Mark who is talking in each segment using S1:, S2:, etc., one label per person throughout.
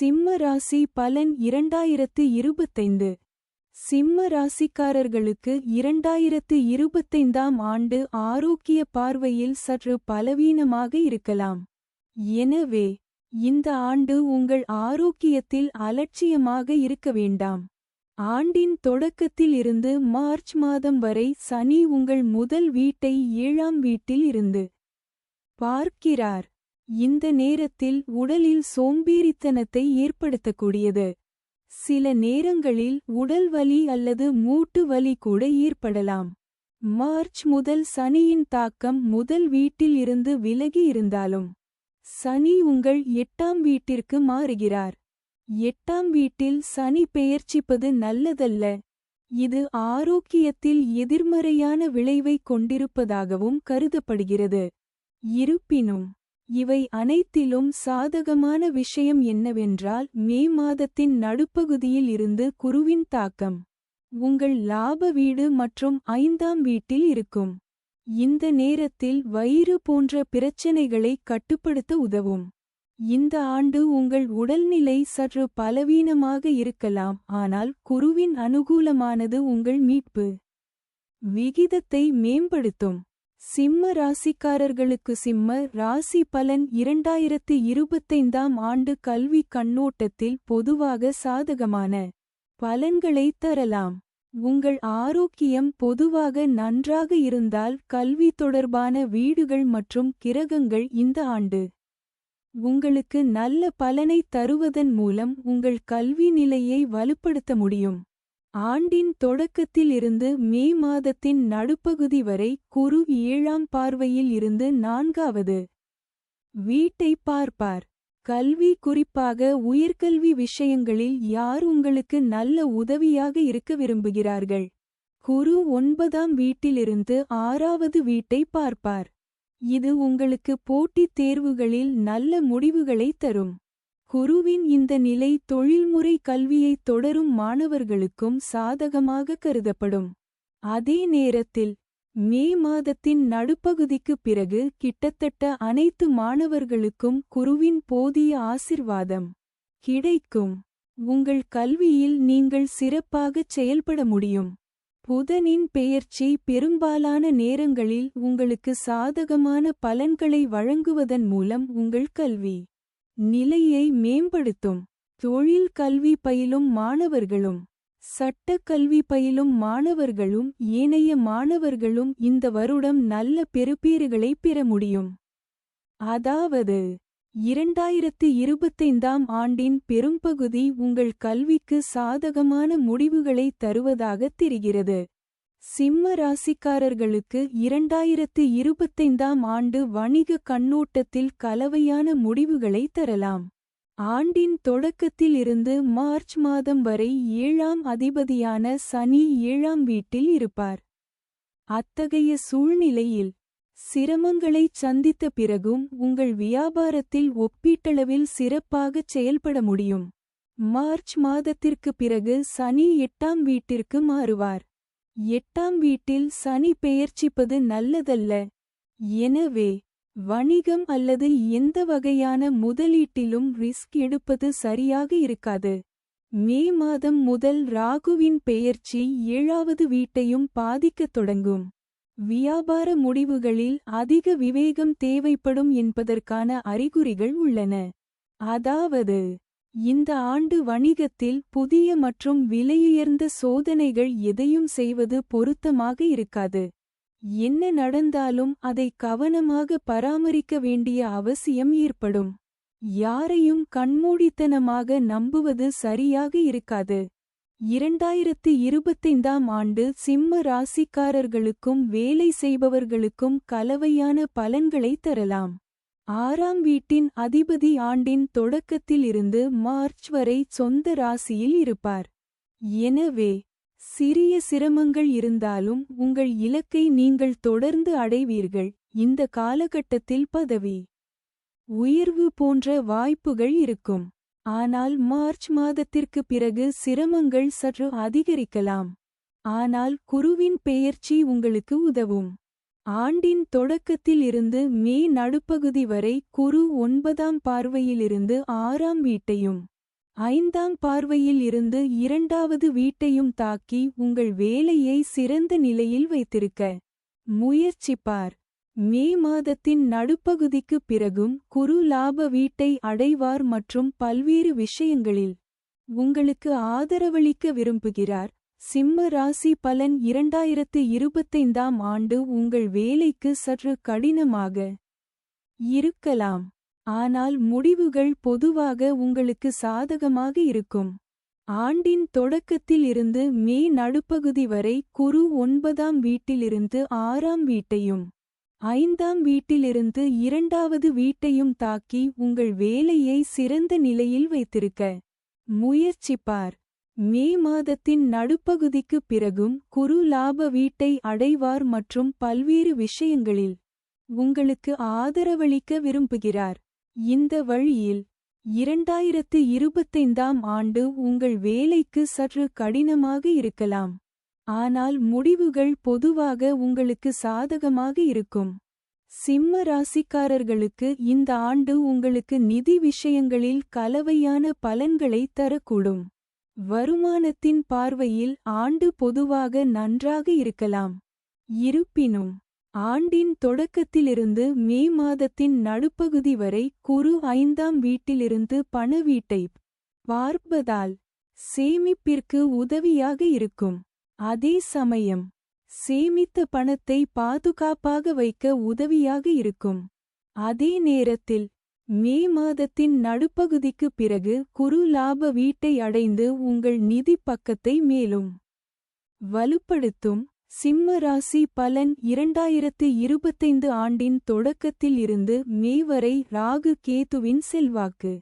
S1: சிம்ம ராசி பலன் இரண்டாயிரத்து இருபத்தைந்து. சிம்ம ராசிக்காரர்களுக்கு இரண்டாயிரத்து இருபத்தைந்தாம் ஆண்டு ஆரோக்கிய பார்வையில் சற்று பலவீனமாக இருக்கலாம். எனவே இந்த ஆண்டு உங்கள் ஆரோக்கியத்தில் அலட்சியமாக இருக்க வேண்டாம். ஆண்டின் தொடக்கத்தில் இருந்து மார்ச் மாதம் வரை சனி உங்கள் முதல் வீட்டை ஏழாம் வீட்டில் இருந்து பார்க்கிறார். இந்த நேரத்தில் உடலில் சோம்பேறித்தனத்தை ஏற்படுத்தக்கூடியது. சில நேரங்களில் உடல் வலி அல்லது மூட்டு வலி கூட ஏற்படலாம். மார்ச் முதல் சனியின் தாக்கம் முதல் வீட்டில் இருந்து விலகி இருந்தாலும் சனி உங்கள் எட்டாம் வீட்டிற்கு மாறுகிறார். எட்டாம் வீட்டில் சனி பெயர்ச்சிப்பது நல்லதல்ல. இது ஆரோக்கியத்தில் எதிர்மறையான விளைவை கொண்டிருப்பதாகவும் கருதப்படுகிறது. இருப்பினும் இவை அனைத்திலும் சாதகமான விஷயம் என்னவென்றால் மே மாதத்தின் நடுப்பகுதியில் இருந்து குருவின் தாக்கம். உங்கள் லாப வீடு மற்றும் ஐந்தாம் வீட்டில் இருக்கும். இந்த நேரத்தில் வயிறு போன்ற பிரச்சினைகளை கட்டுப்படுத்த உதவும். இந்த ஆண்டு உங்கள் உடல்நிலை சற்று பலவீனமாக இருக்கலாம் ஆனால் குருவின் அனுகூலமானது உங்கள் மீட்பு. விகிதத்தை மேம்படுத்தும். சிம்ம ராசிக்காரர்களுக்கு சிம்ம ராசி பலன் இரண்டாயிரத்து இருபத்தைந்தாம் ஆண்டு கல்வி கண்ணோட்டத்தில் பொதுவாக சாதகமான பலன்களை தரலாம். உங்கள் ஆரோக்கியம் பொதுவாக நன்றாக இருந்தால் கல்வி தொடர்பான வீடுகள் மற்றும் கிரகங்கள் இந்த ஆண்டு உங்களுக்கு நல்ல பலனை தருவதன் மூலம் உங்கள் கல்வி நிலையை வலுப்படுத்த முடியும். ஆண்டின் தொடக்கத்தில் இருந்து மே மாதத்தின் நடுப்பகுதி வரை குரு ஏழாம் பார்வையில் இருந்து நான்காவது. வீட்டை பார்ப்பார். கல்வி குறிப்பாக உயர்கல்வி விஷயங்களில் யார் உங்களுக்கு நல்ல உதவியாக இருக்க விரும்புகிறார்கள்? குரு ஒன்பதாம் வீட்டிலிருந்து ஆறாவது வீட்டை பார்ப்பார். இது உங்களுக்கு போட்டித் தேர்வுகளில் நல்ல முடிவுகளை தரும். குருவின் இந்த நிலை தொழில்முறை கல்வியைத் தொடரும் மாணவர்களுக்கும் சாதகமாக கருதப்படும். அதே நேரத்தில் மே மாதத்தின் நடுப்பகுதிக்குப் பிறகு கிட்டத்தட்ட அனைத்து மாணவர்களுக்கும் குருவின் போதிய ஆசிர்வாதம் கிடைக்கும். உங்கள் கல்வியில் நீங்கள் சிறப்பாகச் செயல்பட முடியும். புதனின் பெயர்ச்சி பெரும்பாலான நேரங்களில் உங்களுக்கு சாதகமான பலன்களை வழங்குவதன் மூலம் உங்கள் கல்வி நிலையை மேம்படுத்தும். தொழில் கல்வி பயிலும் மாணவர்களும் சட்ட கல்வி பயிலும் மாணவர்களும் ஏனைய மாணவர்களும் இந்த வருடம் நல்ல பெறுபேறுகளை பெற முடியும். அதாவது இரண்டாயிரத்து இருபத்தைந்தாம் ஆண்டின் பெரும்பகுதி உங்கள் கல்விக்கு சாதகமான முடிவுகளை தருவதாகத் தெரிகிறது. சிம்ம ராசிக்காரர்களுக்கு இரண்டாயிரத்து இருபத்தைந்தாம் ஆண்டு வணிக கண்ணோட்டத்தில் கலவையான முடிவுகளை தரலாம். ஆண்டின் தொடக்கத்தில் இருந்து மார்ச் மாதம் வரை ஏழாம் அதிபதியான சனி ஏழாம் வீட்டில் இருப்பார். அத்தகைய சூழ்நிலையில் சிரமங்களைச் சந்தித்த பிறகும் உங்கள் வியாபாரத்தில் ஒப்பீட்டளவில் சிறப்பாகச் செயல்பட முடியும். மார்ச் மாதத்திற்கு பிறகு சனி எட்டாம் வீட்டிற்கு மாறுவார். எட்டாம் வீட்டில் சனி பெயர்ச்சிப்பது நல்லதல்ல. எனவே வணிகம் அல்லது எந்த வகையான முதலீட்டிலும் ரிஸ்க் எடுப்பது சரியாக இருக்காது. மே மாதம் முதல் ராகுவின் பெயர்ச்சி ஏழாவது வீட்டையும் பாதிக்கத் தொடங்கும். வியாபார முடிவுகளில் அதிக விவேகம் தேவைப்படும் என்பதற்கான அறிகுறிகள் உள்ளன. அதாவது இந்த ஆண்டு வணிகத்தில் புதிய மற்றும் விலையுயர்ந்த சோதனைகள் எதையும் செய்வது பொருத்தமாக இருக்காது. என்ன நடந்தாலும் அதை கவனமாக பராமரிக்க வேண்டிய அவசியம் ஏற்படும். யாரையும் கண்மூடித்தனமாக நம்புவது சரியாக இருக்காது. இரண்டாயிரத்து இருபத்தைந்தாம் ஆண்டு சிம்ம ராசிக்காரர்களுக்கும் வேலை செய்பவர்களுக்கும் கலவையான பலன்களை தரலாம். ஆறாம் வீட்டின் அதிபதி ஆண்டின் தொடக்கத்தில் இருந்து மார்ச் வரை சொந்த ராசியில் இருப்பார். எனவே சிறிய சிரமங்கள் இருந்தாலும் உங்கள் இலக்கை நீங்கள் தொடர்ந்து அடைவீர்கள். இந்த காலகட்டத்தில் பதவி உயர்வு போன்ற வாய்ப்புகள் இருக்கும். ஆனால் மார்ச் மாதத்திற்கு பிறகு சிரமங்கள் சற்று அதிகரிக்கலாம். ஆனால் குருவின் பெயர்ச்சி உங்களுக்கு உதவும். ஆண்டின் தொடக்கத்தில் இருந்து மே நடுப்பகுதி வரை குரு ஒன்பதாம் பார்வையிலிருந்து ஆறாம் வீட்டையும் ஐந்தாம் பார்வையில் இருந்து இரண்டாவது வீட்டையும் தாக்கி உங்கள் வேலையை சிறந்த நிலையில் வைத்திருக்க முயற்சிப்பார். மே மாதத்தின் நடுப்பகுதிக்கு பிறகும் குரு லாப வீட்டை அடைவார் மற்றும் பல்வேறு விஷயங்களில் உங்களுக்கு ஆதரவளிக்க விரும்புகிறார். சிம்ம ராசி பலன் இரண்டாயிரத்து இருபத்தைந்தாம் ஆண்டு உங்கள் வேலைக்கு சற்று கடினமாக இருக்கலாம். ஆனால் முடிவுகள் பொதுவாக உங்களுக்கு சாதகமாக இருக்கும். ஆண்டின் தொடக்கத்தில் இருந்து மே நடுப்பகுதி வரை குரு ஒன்பதாம் வீட்டிலிருந்து ஆறாம் வீட்டையும் ஐந்தாம் வீட்டிலிருந்து இரண்டாவது வீட்டையும் தாக்கி உங்கள் வேலையை சிறந்த நிலையில் வைத்திருக்க முயற்சிப்பார். மே மாதத்தின் நடுப்பகுதிக்குப் பிறகும் குரு லாப வீட்டை அடைவார் மற்றும் பல்வேறு விஷயங்களில் உங்களுக்கு ஆதரவளிக்க விரும்புகிறார். இந்த வழியில் இரண்டாயிரத்து இருபத்தைந்தாம் ஆண்டு உங்கள் வேலைக்கு சற்று கடினமாக இருக்கலாம். ஆனால் முடிவுகள் பொதுவாக உங்களுக்கு சாதகமாக இருக்கும். சிம்ம ராசிக்காரர்களுக்கு இந்த ஆண்டு உங்களுக்கு நிதி விஷயங்களில் கலவையான பலன்களை தரக்கூடும். வருமானத்தின் பார்வையில் ஆண்டு பொதுவாக நன்றாக இருக்கலாம். இருப்பினும் ஆண்டின் தொடக்கத்திலிருந்து மே மாதத்தின் நடுப்பகுதி வரை குரு ஐந்தாம் வீட்டிலிருந்து பணவீட்டை பார்ப்பதால் சேமிப்பிற்கு உதவியாக இருக்கும். அதே சமயம் சேமித்த பணத்தை பாதுகாப்பாக வைக்க உதவியாக இருக்கும். அதே நேரத்தில் மே மாதத்தின் நடுப்பகுதிக்கு பிறகு குரு லாப வீட்டை அடைந்து உங்கள் நிதி பக்கத்தை மேலும் வலுப்படுத்தும். சிம்ம ராசி பலன் இரண்டாயிரத்து இருபத்தைந்து ஆண்டின் தொடக்கத்தில் இருந்து மே வரை ராகு கேதுவின் செல்வாக்கு.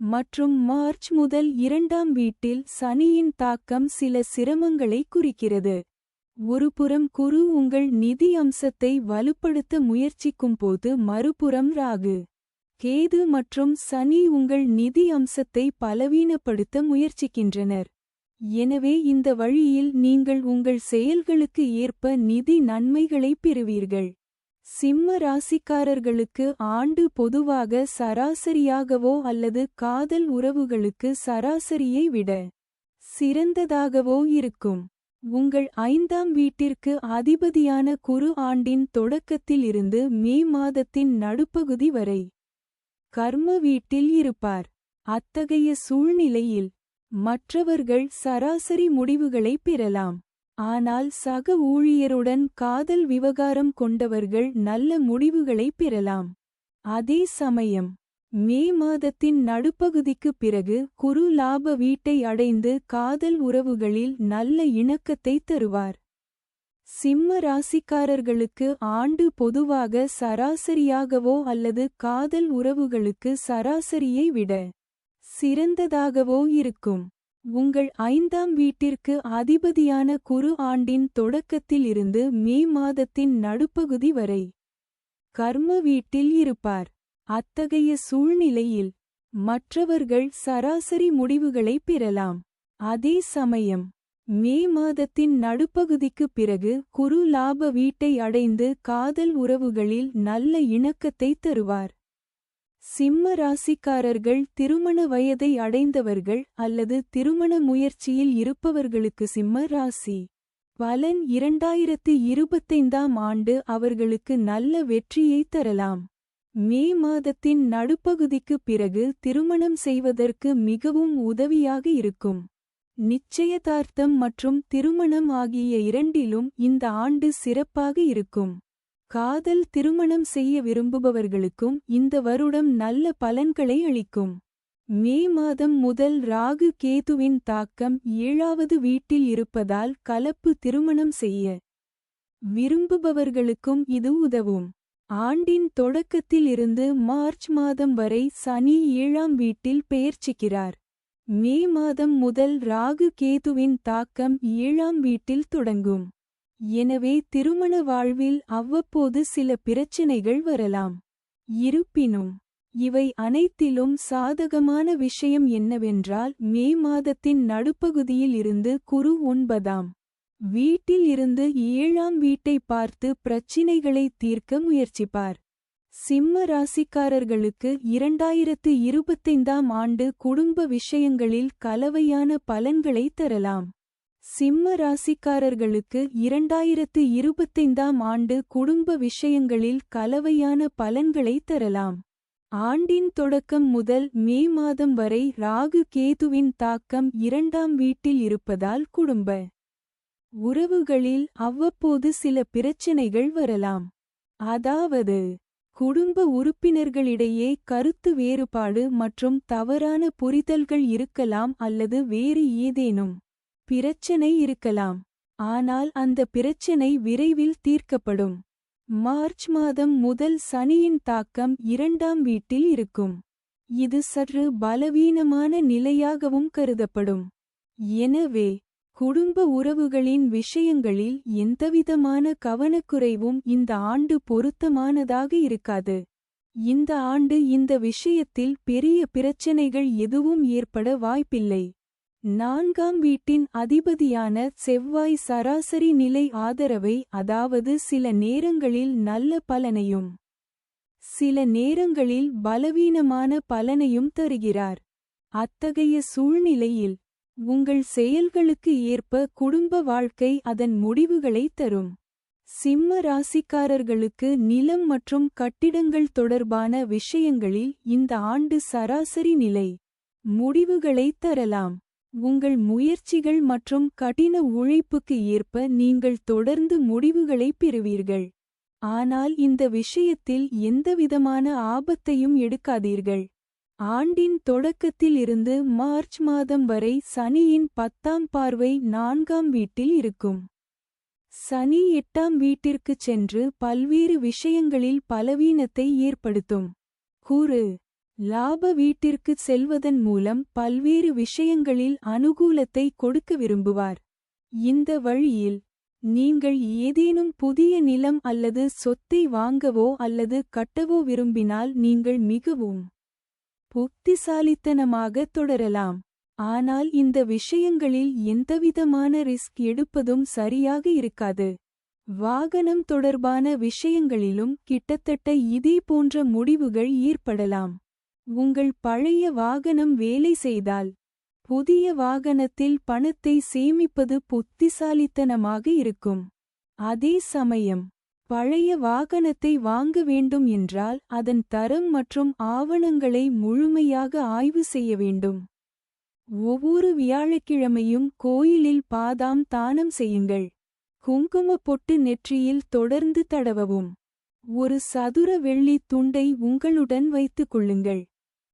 S1: மற்றும் மார்ச் முதல் இரண்டாம் வீட்டில் சனியின் தாக்கம் சில சிரமங்களை குறிக்கிறது. ஒருபுறம் குரு உங்கள் நிதி அம்சத்தை வலுப்படுத்த முயற்சிக்கும்போது மறுபுறம் ராகு கேது மற்றும் சனி உங்கள் நிதி அம்சத்தை பலவீனப்படுத்த முயற்சிக்கின்றனர். எனவே இந்த வழியில் நீங்கள் உங்கள் செயல்களுக்கு ஏற்ப நிதி நன்மைகளை பெறுவீர்கள். சிம்ம ராசிக்காரர்களுக்கு ஆண்டு பொதுவாக சராசரியாகவோ அல்லது காதல் உறவுகளுக்கு சராசரியை விட சிறந்ததாகவோ இருக்கும். உங்கள் ஐந்தாம் வீட்டிற்கு அதிபதியான குரு ஆண்டின் தொடக்கத்தில் இருந்து மே மாதத்தின் நடுப்பகுதி வரை கர்ம வீட்டில் இருப்பார். அத்தகைய சூழ்நிலையில் மற்றவர்கள் சராசரி முடிவுகளை பெறலாம். ஆனால் சக ஊழியருடன் காதல் விவகாரம் கொண்டவர்கள் நல்ல முடிவுகளை பெறலாம். அதே சமயம் மே மாதத்தின் நடுப்பகுதிக்குப் பிறகு குரு லாப வீட்டை அடைந்து காதல் உறவுகளில் நல்ல இணக்கத்தை தருவார். சிம்ம ராசிக்காரர்களுக்கு ஆண்டு பொதுவாக சராசரியாகவோ அல்லது காதல் உறவுகளுக்கு சராசரியை விட சிறந்ததாகவோ இருக்கும். உங்கள் ஐந்தாம் வீட்டிற்கு அதிபதியான குரு ஆண்டின் தொடக்கத்தில் இருந்து மே மாதத்தின் நடுப்பகுதி வரை கர்ம வீட்டில் இருப்பார். அத்தகைய சூழ்நிலையில் மற்றவர்கள் சராசரி முடிவுகளை பெறலாம். அதே சமயம் மே மாதத்தின் நடுப்பகுதிக்குப் பிறகு குரு லாப வீட்டை அடைந்து காதல் உறவுகளில் நல்ல இணக்கத்தை தருவார். சிம்ம ராசிக்காரர்கள் திருமண வயதை அடைந்தவர்கள் அல்லது திருமண முயற்சியில் இருப்பவர்களுக்கு சிம்ம ராசி. பலன் இரண்டாயிரத்து இருபத்தைந்தாம் ஆண்டு அவர்களுக்கு நல்ல வெற்றியை தரலாம். மே மாதத்தின் நடுப்பகுதிக்குப் பிறகு திருமணம் செய்வதற்கு மிகவும் உதவியாக இருக்கும். நிச்சயதார்த்தம் மற்றும் திருமணம் ஆகிய இரண்டிலும் இந்த ஆண்டு சிறப்பாக இருக்கும். காதல் திருமணம் செய்ய விரும்புபவர்களுக்கும் இந்த வருடம் நல்ல பலன்களை அளிக்கும். மே மாதம் முதல் ராகு கேதுவின் தாக்கம் ஏழாவது வீட்டில் இருப்பதால் கலப்பு திருமணம் செய்ய விரும்புபவர்களுக்கும் இது உதவும். ஆண்டின் தொடக்கத்தில் இருந்து மார்ச் மாதம் வரை சனி ஏழாம் வீட்டில் பெயர்ச்சிக்கிறார். மே மாதம் முதல் ராகு கேதுவின் தாக்கம் ஏழாம் வீட்டில் தொடங்கும். எனவே திருமண வாழ்வில் அவ்வப்போது சில பிரச்சினைகள் வரலாம். இருப்பினும் இவை அனைத்திலும் சாதகமான விஷயம் என்னவென்றால் மே மாதத்தின் நடுப்பகுதியில் இருந்து குரு ஒன்பதாம் வீட்டில் இருந்து ஏழாம் வீட்டை பார்த்து பிரச்சினைகளை தீர்க்க முயற்சிப்பார். சிம்ம ராசிக்காரர்களுக்கு இரண்டாயிரத்து இருபத்தைந்தாம் ஆண்டு குடும்ப விஷயங்களில் கலவையான பலன்களை தரலாம். சிம்ம ராசிக்காரர்களுக்கு இரண்டாயிரத்து இருபத்தைந்தாம் ஆண்டு குடும்ப விஷயங்களில் கலவையான பலன்களை தரலாம். ஆண்டின் தொடக்கம் முதல் மே மாதம் வரை ராகு கேதுவின் தாக்கம் இரண்டாம் வீட்டில் இருப்பதால் குடும்ப உறவுகளில் அவ்வப்போது சில பிரச்சனைகள் வரலாம். அதாவது குடும்ப உறுப்பினர்களிடையே கருத்து வேறுபாடு மற்றும் தவறான புரிதல்கள் இருக்கலாம் அல்லது வேறு ஏதேனும் பிரச்சனை இருக்கலாம். ஆனால் அந்த பிரச்சனை விரைவில் தீர்க்கப்படும். மார்ச் மாதம் முதல் சனியின் தாக்கம் இரண்டாம் வீட்டில் இருக்கும். இது சற்று பலவீனமான நிலையாகவும் கருதப்படும். எனவே குடும்ப உறவுகளின் விஷயங்களில் எந்தவிதமான கவனக்குறைவும் இந்த ஆண்டு பொருத்தமானதாக இருக்காது. இந்த ஆண்டு இந்த விஷயத்தில் பெரிய பிரச்சனைகள் எதுவும் ஏற்பட வாய்ப்பில்லை. நான்காம் வீட்டின் அதிபதியான செவ்வாய் சராசரி நிலை ஆதரவை அதாவது சில நேரங்களில் நல்ல பலனையும் சில நேரங்களில் பலவீனமான பலனையும் தருகிறார். அத்தகைய சூழ்நிலையில் உங்கள் செயல்களுக்கு ஏற்ப குடும்ப வாழ்க்கை அதன் முடிவுகளை தரும். சிம்ம ராசிக்காரர்களுக்கு நிலம் மற்றும் கட்டிடங்கள் தொடர்பான விஷயங்களில் இந்த ஆண்டு சராசரி நிலை. முடிவுகளை தரலாம். உங்கள் முயற்சிகள் மற்றும் கடின உழைப்புக்கு ஏற்ப நீங்கள் தொடர்ந்து முடிவுகளை பெறுவீர்கள். ஆனால் இந்த விஷயத்தில் எந்தவிதமான ஆபத்தையும் எடுக்காதீர்கள். ஆண்டின் தொடக்கத்தில் இருந்து மார்ச் மாதம் வரை சனியின் பத்தாம் பார்வை நான்காம் வீட்டில் இருக்கும். சனி எட்டாம் வீட்டிற்குச் சென்று பல்வேறு விஷயங்களில் பலவீனத்தை ஏற்படுத்தும். கூறு லாப வீட்டிற்குச் செல்வதன் மூலம் பல்வேறு விஷயங்களில் அனுகூலத்தை கொடுக்க விரும்புவார். இந்த வழியில் நீங்கள் ஏதேனும் புதிய நிலம் அல்லது சொத்தை வாங்கவோ அல்லது கட்டவோ விரும்பினால் நீங்கள் மிகவும் புத்திசாலித்தனமாக தொடரலாம். ஆனால் இந்த விஷயங்களில் எந்தவிதமான ரிஸ்க் எடுப்பதும் சரியாக இருக்காது. வாகனம் தொடர்பான விஷயங்களிலும் கிட்டத்தட்ட இதே போன்ற முடிவுகள் ஏற்படலாம். உங்கள் பழைய வாகனம் வேலை செய்தால் புதிய வாகனத்தில் பணத்தை சேமிப்பது புத்திசாலித்தனமாக இருக்கும். அதே சமயம் பழைய வாகனத்தை வாங்க வேண்டும் என்றால் அதன் தரம் மற்றும் ஆவணங்களை முழுமையாக ஆய்வு செய்ய வேண்டும். ஒவ்வொரு வியாழக்கிழமையும் கோயிலில் பாதாம் தானம் செய்யுங்கள். குங்கும பொட்டு நெற்றியில் தொடர்ந்து தடவவும். ஒரு சதுர வெள்ளி துண்டை உங்களுடன் வைத்துக் கொள்ளுங்கள்.